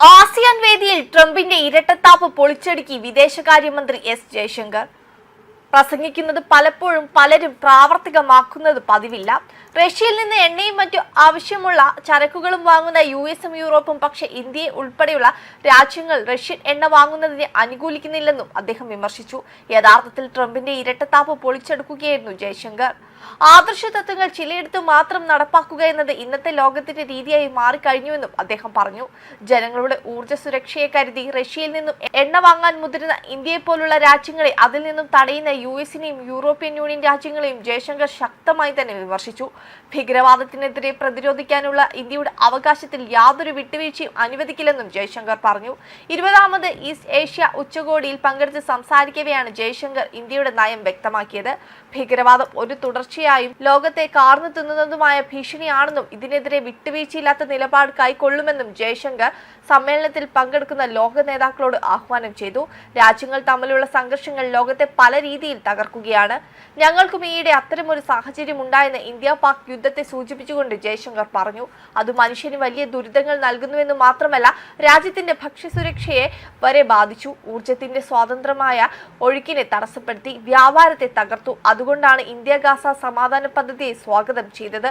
ASEAN വേദിയിൽ ട്രംപിന്റെ ഇരട്ടത്താപ്പ് പൊളിച്ചടുക്കി വിദേശകാര്യമന്ത്രി എസ് ജയശങ്കർ. പ്രസംഗിക്കുന്നത് പലപ്പോഴും പലരും പ്രാവർത്തികമാക്കുന്നത് പതിവില്ല. റഷ്യയിൽ നിന്ന് എണ്ണയും മറ്റു ആവശ്യമുള്ള ചരക്കുകളും വാങ്ങുന്ന യു എസും യൂറോപ്പും പക്ഷേ ഇന്ത്യയെ ഉൾപ്പെടെയുള്ള രാജ്യങ്ങൾ റഷ്യൻ എണ്ണ വാങ്ങുന്നതിനെ അനുകൂലിക്കുന്നില്ലെന്നും അദ്ദേഹം വിമർശിച്ചു. യഥാർത്ഥത്തിൽ ട്രംപിന്റെ ഇരട്ടത്താപ്പ് പൊളിച്ചെടുക്കുകയായിരുന്നു ജയശങ്കർ. ആദർശ തത്വങ്ങൾ ചിലയിടത്ത് മാത്രം നടപ്പാക്കുക എന്നത് ഇന്നത്തെ ലോകത്തിന്റെ രീതിയായി മാറിക്കഴിഞ്ഞുവെന്നും അദ്ദേഹം പറഞ്ഞു. ജനങ്ങളുടെ ഊർജ സുരക്ഷയെ കരുതി റഷ്യയിൽ നിന്നും എണ്ണ വാങ്ങാൻ മുതിരുന്ന ഇന്ത്യയെ പോലുള്ള രാജ്യങ്ങളെ അതിൽ നിന്നും തടയുന്ന യു എസിനെയും യൂറോപ്യൻ യൂണിയൻ രാജ്യങ്ങളെയും ജയശങ്കർ ശക്തമായി തന്നെ വിമർശിച്ചു. ഭീകരവാദത്തിനെതിരെ പ്രതിരോധിക്കാനുള്ള ഇന്ത്യയുടെ അവകാശത്തിൽ യാതൊരു വിട്ടുവീഴ്ചയും അനുവദിക്കില്ലെന്നും ജയശങ്കർ പറഞ്ഞു. ഇരുപതാമത് ഈസ്റ്റ് ഏഷ്യ ഉച്ചകോടിയിൽ പങ്കെടുത്ത് സംസാരിക്കവെയാണ് ജയശങ്കർ ഇന്ത്യയുടെ നയം വ്യക്തമാക്കിയത്. ഭീകരവാദം ഒരു തുടർച്ചയായും ലോകത്തെ കാർന്നു തിന്നുന്നതുമായ ഭീഷണിയാണെന്നും ഇതിനെതിരെ വിട്ടുവീഴ്ചയില്ലാത്ത നിലപാട് കൈക്കൊള്ളുമെന്നും ജയശങ്കർ സമ്മേളനത്തിൽ പങ്കെടുക്കുന്ന ലോക നേതാക്കളോട് ആഹ്വാനം ചെയ്തു. രാജ്യങ്ങൾ തമ്മിലുള്ള സംഘർഷങ്ങൾ ലോകത്തെ പല രീതിയിൽ തകർക്കുകയാണ്. ഞങ്ങൾക്കും ഈയിടെ അത്തരമൊരു സാഹചര്യം ഉണ്ടായെന്ന് ഇന്ത്യ പാക് യുദ്ധത്തെ സൂചിപ്പിച്ചുകൊണ്ട് ജയശങ്കർ പറഞ്ഞു. അത് മനുഷ്യന് വലിയ ദുരിതങ്ങൾ നൽകുന്നുവെന്ന് മാത്രമല്ല രാജ്യത്തിന്റെ ഭക്ഷ്യസുരക്ഷയെ വരെ ബാധിച്ചു. ഊർജത്തിന്റെ സ്വാതന്ത്ര്യമായ ഒഴുക്കിനെ തടസ്സപ്പെടുത്തി വ്യാപാരത്തെ തകർത്തു. അതുകൊണ്ടാണ് ഇന്ത്യ ഗാസ സമാധാന പദ്ധതിയെ സ്വാഗതം ചെയ്തത്.